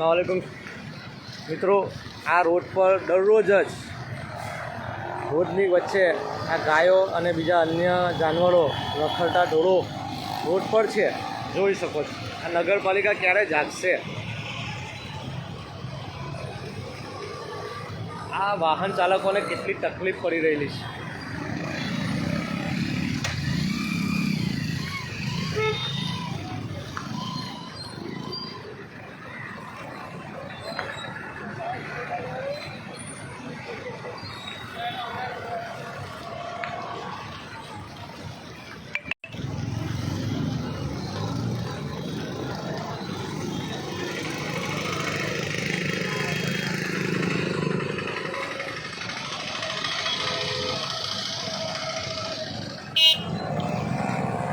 અસલામવાલેકુમ મિત્રો, આ રોડ પર દરરોજ જ રોડની વચ્ચે આ ગાયો અને બીજા અન્ય જાનવરો રખડતા ઢોળો રોડ પર છે. જોઈ શકો છો. આ નગરપાલિકા ક્યારે જાગશે? આ વાહન ચાલકોને કેટલી તકલીફ પડી રહેલી છે.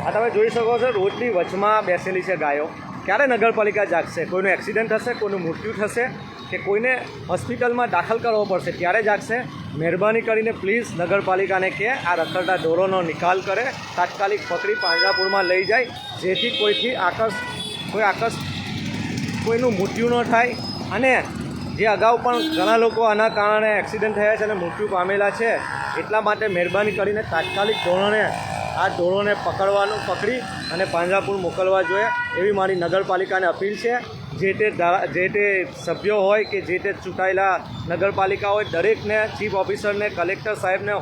આ તમે જોઈ શકો છો રોડની વચમાં બેસેલી છે ગાયો. ક્યારે નગરપાલિકા જાગશે? કોઈનું એક્સિડન્ટ થશે, કોઈનું મૃત્યુ થશે, કે કોઈને હોસ્પિટલમાં દાખલ કરવો પડશે, ત્યારે જાગશે? મહેરબાની કરીને પ્લીઝ નગરપાલિકાને કે આ રખડતા ઢોરોનો નિકાલ કરે, તાત્કાલિક પકડી પાંજરાપુરમાં લઈ જાય, જેથી કોઈથી આકસ કોઈ આકસ કોઈનું મૃત્યુ ન થાય. અને જે અગાઉ પણ ઘણા લોકો આના કારણે એક્સિડન્ટ થયા છે અને મૃત્યુ પામેલા છે, એટલા માટે મહેરબાની કરીને તાત્કાલિક ધોરણે આ ઢોળોને પકડવાનું, પકડી અને પાંજરાપુર મોકલવા જોઈએ. એવી મારી નગરપાલિકાને અપીલ છે. જે તે જે તે સભ્યો હોય કે જે તે ચૂંટાયેલા નગરપાલિકા હોય, દરેકને ચીફ ઓફિસરને, કલેક્ટર સાહેબને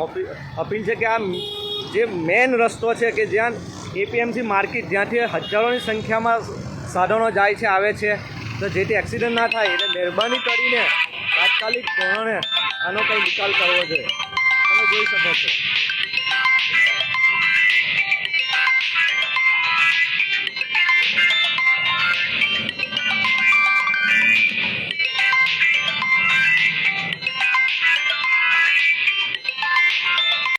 અપીલ છે કે આ જે મેન રસ્તો છે કે જ્યાં એપીએમસી માર્કેટ, જ્યાંથી હજારોની સંખ્યામાં સાધનો જાય છે, આવે છે, તો જેથી એક્સિડન્ટ ના થાય એટલે મહેરબાની કરીને તાત્કાલિક ધોરણે આનો કંઈ નિકાલ કરવો જોઈએ. તમે જોઈ શકો છો.